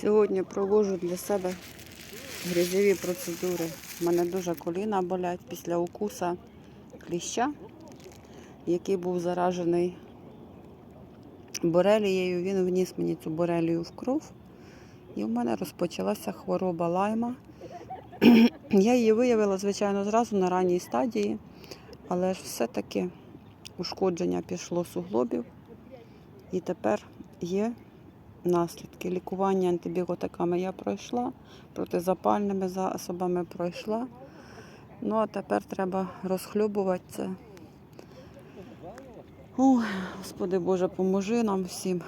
Сьогодні проводжу для себе грязьові процедури. У мене дуже коліна болять після укуса кліща, який був заражений борелією. Він вніс мені цю борелію в кров. І в мене розпочалася хвороба лайма. Я її виявила, звичайно, зразу на ранній стадії, але ж все-таки ушкодження пішло суглобів. І тепер є наслідки. Лікування антибіотиками я пройшла, протизапальними засобами пройшла. Ну а тепер треба розхлюбувати це. Ой, Господи Боже, поможи нам всім.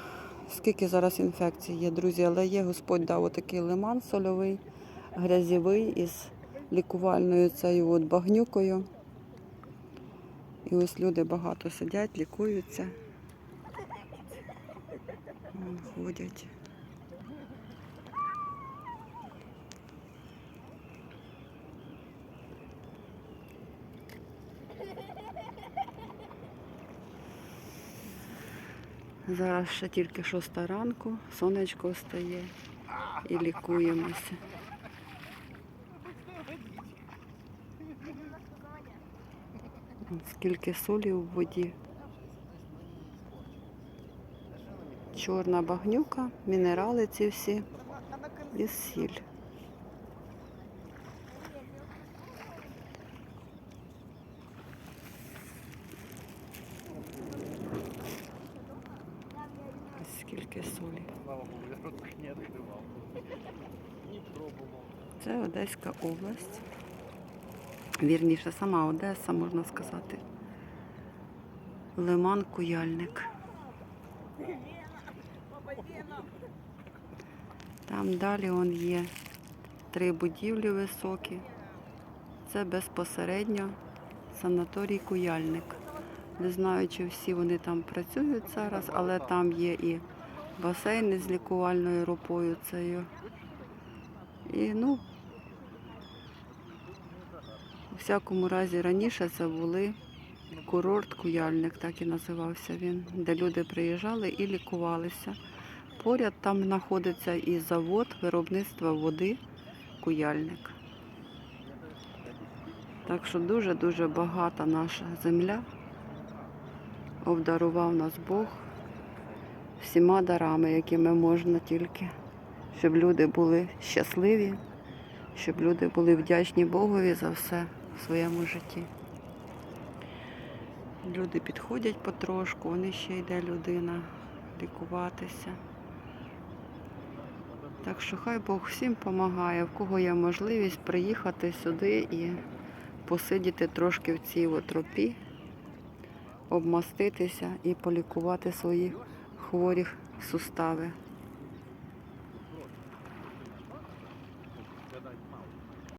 Скільки зараз інфекцій є, друзі, але є Господь дав отакий лиман сольовий, грязєвий із лікувальною цією от багнюкою. І ось люди багато сидять, лікуються. Ходять. Зараз ще тільки шоста ранку, сонечко встає і лікуємося. Скільки солі в воді. Чорна багнюка, мінерали ці всі і сіль. Скільки солі. Це Одеська область. Вірніше, сама Одеса, можна сказати. Лиман Куяльник. Там далі он є три будівлі високі. Це безпосередньо санаторій Куяльник. Не знаю, чи всі вони там працюють зараз, але там є і басейни з лікувальною ропою цією. І ну, у всякому разі раніше це були курорт Куяльник, так і називався він, де люди приїжджали і лікувалися. Поряд там знаходиться і завод виробництва води Куяльник. Так що дуже-дуже багата наша земля. Обдарував нас Бог всіма дарами, якими можна тільки, щоб люди були щасливі, щоб люди були вдячні Богові за все в своєму житті. Люди підходять потрошку, вони ще йде людина лікуватися. Так що хай Бог всім допомагає, в кого є можливість приїхати сюди і посидіти трошки в цій тропі, обмаститися і полікувати свої хворі сустави.